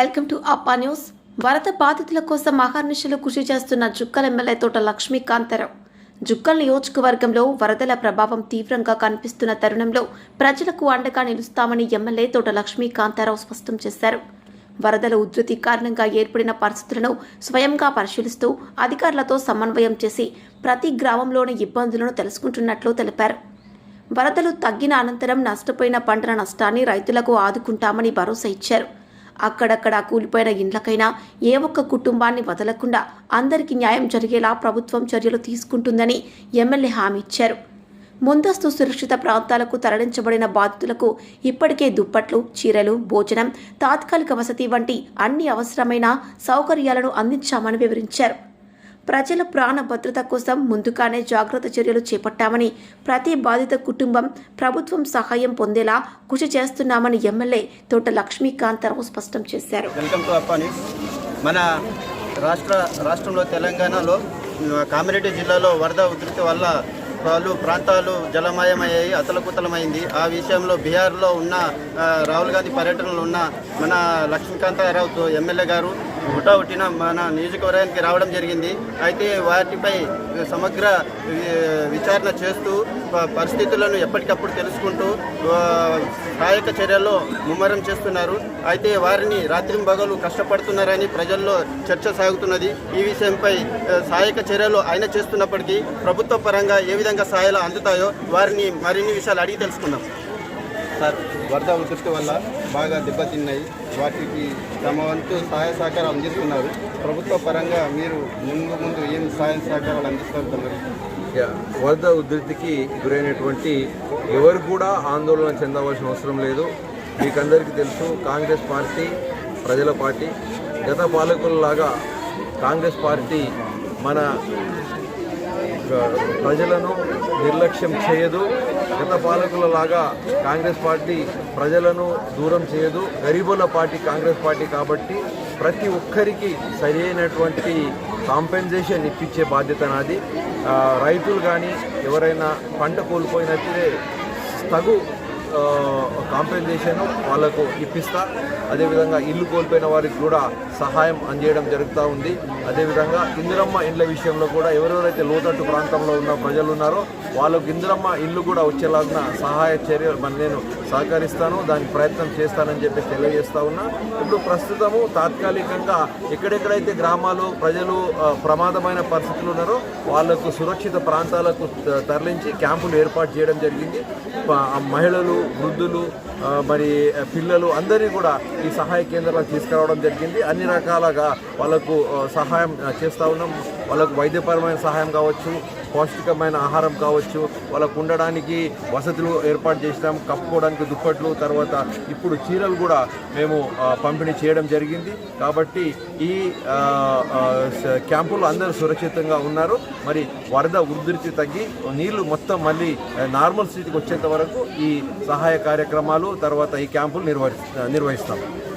Welcome to అప్పా news. వరద బాధితుల కోసం అహర్నిశలు కృషి చేస్తున్న జుక్కల్ ఎమ్మెల్యే తోట లక్ష్మీకాంతారావు జుక్కల్ నియోజకవర్గంలో వరదల ప్రభావం తీవ్రంగా కనిపిస్తున్న తరుణంలో ప్రజలకు అండగా నిలుస్తామని ఎమ్మెల్యే తోట లక్ష్మీకాంతారావు స్పష్టం చేశారు. వరదల ఉధృతి కారణంగా ఏర్పడిన పరిస్థితులను స్వయంగా పరిశీలిస్తూ అధికారులతో సమన్వయం చేసి ప్రతి గ్రామంలోని ఇబ్బందులను తెలుసుకుంటున్నట్లు తెలిపారు. వరదలు తగ్గిన అనంతరం నష్టపోయిన పంటల నష్టాన్ని రైతులకు ఆదుకుంటామని భరోసా ఇచ్చారు. అక్కడక్కడ కూలిపోయిన ఇండ్లకైనా ఏ ఒక్క కుటుంబాన్ని వదలకుండా అందరికీ న్యాయం జరిగేలా ప్రభుత్వం చర్యలు తీసుకుంటుందని ఎమ్మెల్యే హామీ ఇచ్చారు. ముందస్తు సురక్షిత ప్రాంతాలకు తరలించబడిన బాధితులకు ఇప్పటికే దుప్పట్లు చీరలు భోజనం తాత్కాలిక వసతి వంటి అన్ని అవసరమైన సౌకర్యాలను అందించామని వివరించారు. ప్రజల ప్రాణ భద్రత కోసం ముందుగానే జాగ్రత్త చర్యలు చేపట్టామని ప్రతి బాధిత కుటుంబం ప్రభుత్వం సహాయం పొందేలా కృషి చేస్తున్నామని ఎమ్మెల్యే తోట లక్ష్మీకాంతారావు స్పష్టం చేశారు. మన రాష్ట్ర రాష్ట్రంలో తెలంగాణలో ఆ, కామారెడ్డి జిల్లాలో వరద ఉధృతి వల్ల పలు ప్రాంతాలు జలమయమయ్యాయి అతలకుతలమైంది. ఆ విషయంలో బీహార్లో ఉన్న రాహుల్ గాంధీ పర్యటనలో ఉన్న మన లక్ష్మీకాంతారావు ఎమ్మెల్యే గారు హుటా హుటిన మన నియోజకవర్గానికి రావడం జరిగింది. అయితే వాటిపై సమగ్ర విచారణ చేస్తూ పరిస్థితులను ఎప్పటికప్పుడు తెలుసుకుంటూ ఆ, సహాయక చర్యల్లో ముమ్మరం చేస్తున్నారు. అయితే వారిని రాత్రింబగలు కష్టపడుతున్నారని ప్రజల్లో చర్చ సాగుతున్నది. ఈ విషయంపై సహాయక చర్యలు ఆయన చేస్తున్నప్పటికీ ప్రభుత్వ పరంగా ఏ విధంగా సహాయాలు అందుతాయో వారిని మరిన్ని విషయాలు అడిగి తెలుసుకుందాం. సార్. వరద ఉధృతి వల్ల బాగా దెబ్బతిన్నాయి. వాటికి తమ వంతు సహాయ సహకారం అందిస్తున్నారు. ప్రభుత్వ పరంగా మీరు ముందు ముందు ఏం సహాయ సహకారాలు అందిస్తున్నారు వరద ఉధృతికి గురైనటువంటి ఎవరు కూడా ఆందోళన చెందవలసిన అవసరం లేదు. మీకందరికీ తెలుసు కాంగ్రెస్ పార్టీ ప్రజల పార్టీ. గత పాలకులలాగా కాంగ్రెస్ పార్టీ మన ప్రజలను నిర్లక్ష్యం చేయదు. గత పాలకులలాగా కాంగ్రెస్ పార్టీ ప్రజలను దూరం చేయదు. గరీబుల పార్టీ కాంగ్రెస్ పార్టీ కాబట్టి ప్రతి ఒక్కరికి సరైనటువంటి కాంపెన్సేషన్ ఇప్పించే బాధ్యత నాది. రైతులు కానీ ఎవరైనా పంట కోల్పోయినట్లే తగు కాంపెన్సేషన్ వాళ్ళకు ఇప్పిస్తా. అదేవిధంగా ఇల్లు కోల్పోయిన వారికి కూడా సహాయం అందజేయడం జరుగుతూ ఉంది. అదేవిధంగా ఇందిరమ్మ ఇండ్ల విషయంలో కూడా ఎవరెవరైతే లోతట్టు ప్రాంతంలో ఉన్న ప్రజలు ఉన్నారో వాళ్ళకు ఇందిరమ్మ ఇల్లు కూడా వచ్చేలాగా సహాయ చర్యలు మరి నేను సహకరిస్తాను దానికి ప్రయత్నం చేస్తానని చెప్పేసి తెలియజేస్తా ఉన్నా. ఇప్పుడు ప్రస్తుతము తాత్కాలికంగా ఎక్కడెక్కడైతే గ్రామాలు ప్రజలు ప్రమాదమైన పరిస్థితులు ఉన్నారో వాళ్ళకు సురక్షిత ప్రాంతాలకు త- తరలించి క్యాంపులు ఏర్పాటు చేయడం జరిగింది. మహిళలు వృద్ధులు మరి పిల్లలు అందరినీ కూడా ఈ సహాయ కేంద్రాలకు తీసుకురావడం జరిగింది. అన్ని రకాలుగా వాళ్ళకు సహాయం చేస్తూ చేస్తా ఉన్నాం. వాళ్ళకు వైద్యపరమైన సహాయం కావచ్చు పౌష్టికమైన ఆహారం కావచ్చు వాళ్ళకు ఉండడానికి వసతులు ఏర్పాటు చేసినాం కప్పుకోవడానికి దుప్పట్లు తర్వాత ఇప్పుడు చీరలు కూడా మేము పంపిణీ చేయడం జరిగింది. కాబట్టి ఈ క్యాంపులు అందరూ సురక్షితంగా ఉన్నారు. మరి వరద ఉధృతి తగ్గి నీళ్ళు మొత్తం మళ్ళీ నార్మల్ స్థితికి వచ్చేంత వరకు ఈ సహాయ కార్యక్రమాలు తర్వాత ఈ క్యాంపులు నిర్వహి నిర్వహిస్తాం.